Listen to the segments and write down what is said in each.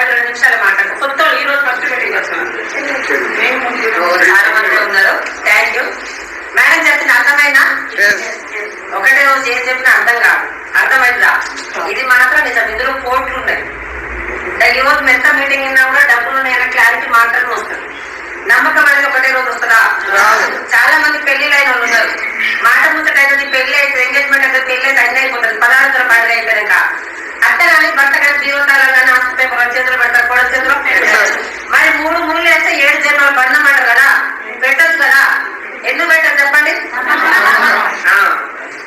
యాభై రెండు నిమిషాలు మాట్లాడు కొత్త ఈ రోజు ఫస్ట్ మీటింగ్ చాలా మంది ఉన్నారు. థ్యాంక్ యూ మేడం చెప్పింది అర్థమైనా ఒకటే రోజు ఏం చెప్పినా అర్థం కాదు. అర్థమైందా? ఇది మాత్రం నిజం. ఇందులో కోట్లు ఉన్నాయి. ఈ రోజు మెత్త మీటింగ్ అయినా కూడా డబ్బులు ఉన్నాయన్న క్లారిటీ మాత్రమే వస్తుంది. నమ్మకం అనేది ఒకటే రోజు వస్తుందా. చాలా మంది పెళ్ళిళ్ళు అయిన వాళ్ళు ఉన్నారు. మాట ముచ్చట అయితే పెళ్ళి అయితే ఎంగేజ్మెంట్ అయితే పెళ్ళి అయితే అన్నీ అయిపోతుంది. పదహారు వందల పండుగ అయిపోయాక అత్త కానీ భర్త కానీ జీవితాలు కానీ ఆస్తి పేపర్ చేతులు పెడతారు కొడ చేతులు మరి మూడు ముళ్ళు వేస్తే ఏడు జన్మలు బంధం కదా? పెట్టచ్చు కదా? ఎందుకు పెట్టారు చెప్పండి?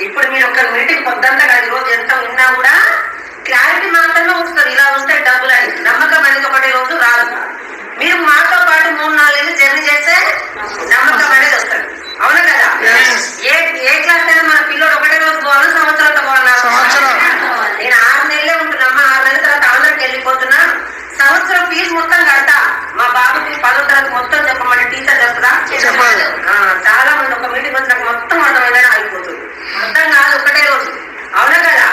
ఇప్పుడు మీరు ఒక మీటింగ్ పొద్దంతా కాదు రోజు ఎంత ఉన్నా కూడా క్లారిటీ మాత్రమే వస్తుంది. ఇలా వస్తే డబ్బులు అని. నమ్మకం అనేది ఒకటే రోజు రాదు. మీరు మాతో పాటు మూడు నాలుగేళ్ళు జర్నీ చేస్తే నమ్మకం అనేది వస్తుంది. అవునా కదా. ఏ ఏ క్లాస్ అయినా మన పిల్లలు ఒకటే రోజు పోవాలా సంవత్సరంతో పోవాలా? సంవత్సరం. నేను ఆరు నెలలే ఉంటున్నామా ఆరు నెలల తర్వాత ఆంధ్రకి వెళ్ళిపోతున్నా. సంవత్సరం ఫీజు మొత్తం కడతా. మా బాబుకి పదో తరగతి మొత్తం చెప్పమని టీచర్ చెప్తా చాలా మంది ఒక మీటింగ్ వచ్చినాక మొత్తం అర్థమైందని ఆగిపోతుంది. అర్థం కాదు ఒకటే రోజు. అవునా కదా.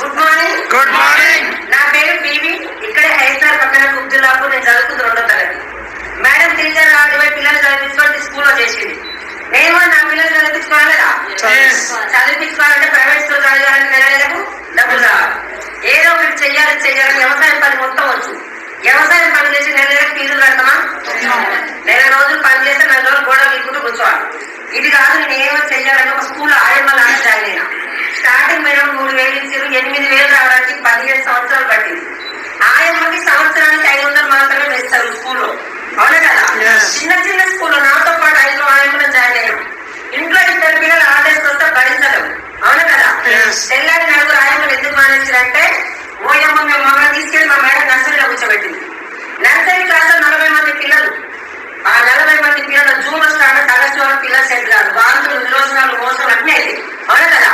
గుడ్ మార్నింగ్ గుడ్ మార్నింగ్ నా పేరు బీబీ ఇక్కడే హైదరాబాద్ పక్కన కుబ్దులాపు నేను చదువుతుంది రెండో తరగతి. మేడం టీచర్ ఇరవై పిల్లలు చదివించుకోండి స్కూల్లో చేసింది. నేను నా పిల్లలు చదివించుకోవాలిగా Yes. చదివించుకోవాలంటే ప్రైవేట్ స్కూల్ చదివాలని నెలలకు డబ్బులు రావాలి ఏదో ఒకటి చెయ్యాలి చెయ్యాలి. వ్యవసాయం పని మొత్తం వచ్చు. వ్యవసాయం పని చేసి నెల నెలకు ఫీజులు కడతామా? నెల రోజులు పని చేస్తే నెల రోజులు గోడ వీకుంటూ కూర్చోవాలి. ఇది కాదు నేను ఏమో చెయ్యాలని ఒక స్కూల్ జాయిన్ అయినా స్టార్టింగ్ మేడం మూడు వేలు పిల్లలు జూన్ ఆగస్టు వరకు పిల్లలు సెట్ కాదు. వాంతులు విరోచనాలు మోసం అన్నీ అయింది అవునా కదా.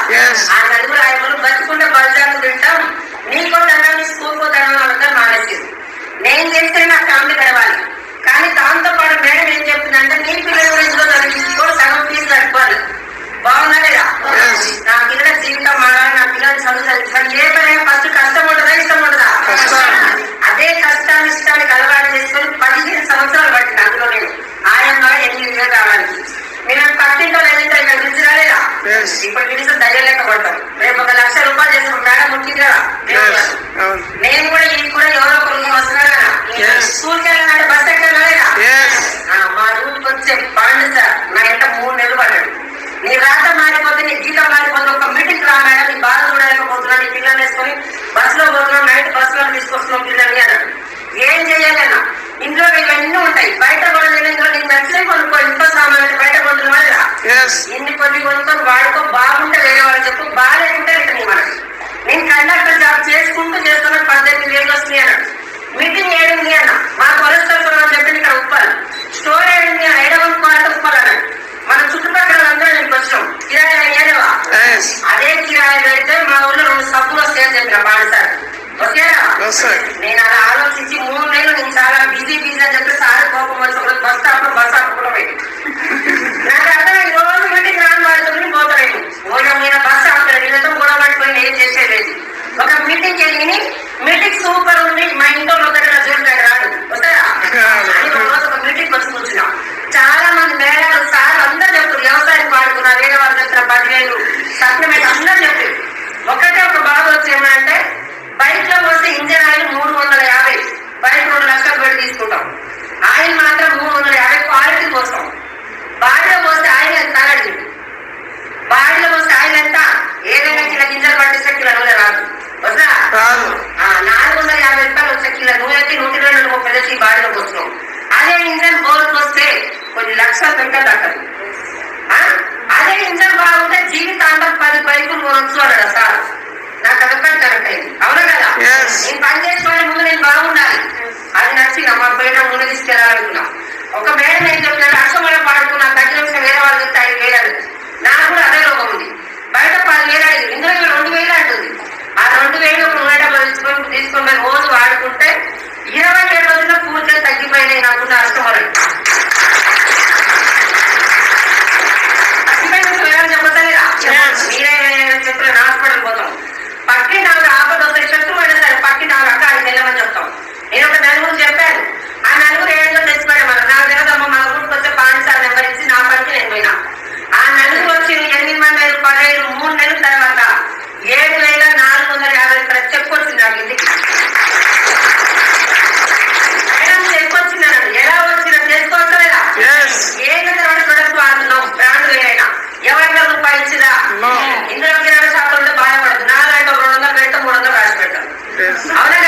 ఆ నలుగురు ఆయమ్మలు బతుకుంటే బలిజాకు తింటాం. నీకో దండం స్కూల్కో దండం వాళ్ళందరూ మానేసింది. నేను చేస్తే నా ఫ్యామిలీ గడవాలి. కానీ దాంతో పాటు మేడం ఏం చెప్తుందంటే నీ పిల్లల గురించి చదివించుకో సగం ఫీజు కట్టుకోవాలి. Yes. నా పిల్లల జీవితం మారాలి నా పిల్లల చదువు చదివించాలి ఏ ఇప్పుడు పిలిచి ధైర్యం లేక రేపు ఒక లక్ష రూపాయలు చేసుకుని మేడం ముట్టింది కదా. నేను కూడా. ఇది కూడా ఎవరో ఒకరు వస్తున్నారు. స్కూల్కి వెళ్ళాలంటే బస్ ఎక్కడ లేదా Yes. ఆ, మా రూట్కి వచ్చే బాండ్ సార్ నా ఇంట మూడు నెలలు పడ్డాడు. నీ రాత మారిపోతే నీ జీతం మారిపోతే ఒక మీటింగ్ రా మేడం నీ బాధ చూడలేకపోతున్నా నీ పిల్లల్ని వేసుకొని బస్లో పోతున్నాం నైట్ బస్లో తీసుకొస్తున్నాం పిల్లల్ని అన్నాడు. ఏం చేయాలన్నా ఇంట్లో ఇవన్నీ ఉంటాయి. బయట కూడా నేను ఇంట్లో నీకు నచ్చితే కొనుక్కో ఇంట్లో సామాన్లు బయట కొంటున్నా లేదా Yes. ఇన్ని కొన్ని కొనుక్కొని వాడుకో బాగుంటే వేరే వాళ్ళు చెప్పు బాగాలేకుంటే రిటర్న్ మనకి. నేను కండక్టర్ జాబ్ చేసుకుంటూ చేస్తున్న పద్దెనిమిది వేలు వస్తున్నాయి అన్నాడు. మీటింగ్ ఏడింది అన్న. మా కొలెస్ట్రాల్ కూడా చెప్పి ఇక్కడ ఉప్పాలి స్టోర్ ఏడింది అన్న. ఏడవ క్వాలిటీ ఉప్పాలి అన్నాడు. మన చుట్టుపక్కల అందరూ నేను వచ్చాం కిరాయి Yes. అదే కిరాయి పెడితే మా ఊళ్ళో రెండు సబ్బులు వస్తాయని చెప్పిన బాణసార్. నేను అలా ఆలోచించి మూడు నెలలు నేను చాలా బిజీ బిజీ అని చెప్పి సార్ కోపం వచ్చి బస్ స్టాప్లో బస్ ఆపుకుండా పోయి నాకు అర్థమైంది రోజు మీటింగ్ రాని వాళ్ళతో పోతాను మీద బస్ ఆపుతాడు వీళ్ళతో గొడవ పడిపోయింది ఏం చేసేది? ఒక మీటింగ్ వెళ్ళి మీటింగ్ సూపర్ ఉంది. Suaranya. Ahora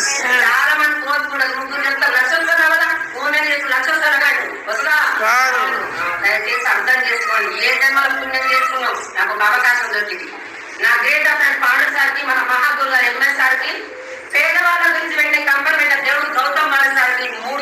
చాలా మంది కోరుకున్నారు ముగ్గురు ఎంత చేసుకున్నాం నాకు ఒక నా గ్రేట్ ఆఫ్ అండ్ పాండర్ సార్కి మన మహాగురు ఎంఎస్ సార్కి పేదవాళ్ళ గురించి వెంటనే కంపెనీ దేవుడు గౌతమ్ బాల సార్కి మూడు